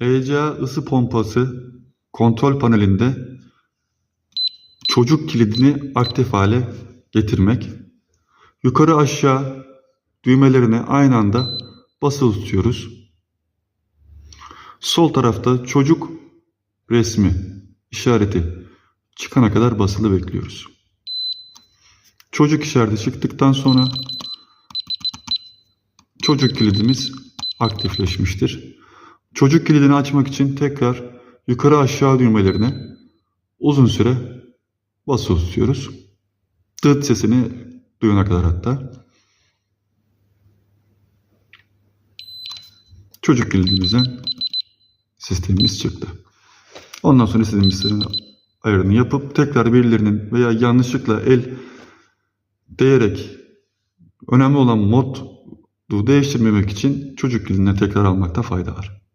ECA ısı pompası kontrol panelinde çocuk kilidini aktif hale getirmek. Yukarı aşağı düğmelerine aynı anda basılı tutuyoruz. Sol tarafta çocuk resmi işareti çıkana kadar basılı bekliyoruz. Çocuk işareti çıktıktan sonra çocuk kilidimiz aktifleşmiştir. Çocuk kilidini açmak için tekrar yukarı aşağı düğmelerine uzun süre basılı tutuyoruz. Dıt sesini duyana kadar hatta. Çocuk kilidimizden sistemimiz çıktı. Ondan sonra istediğimiz ayarını yapıp tekrar birilerinin veya yanlışlıkla el değerek önemli olan modu değiştirmemek için çocuk kilidine tekrar almakta fayda var.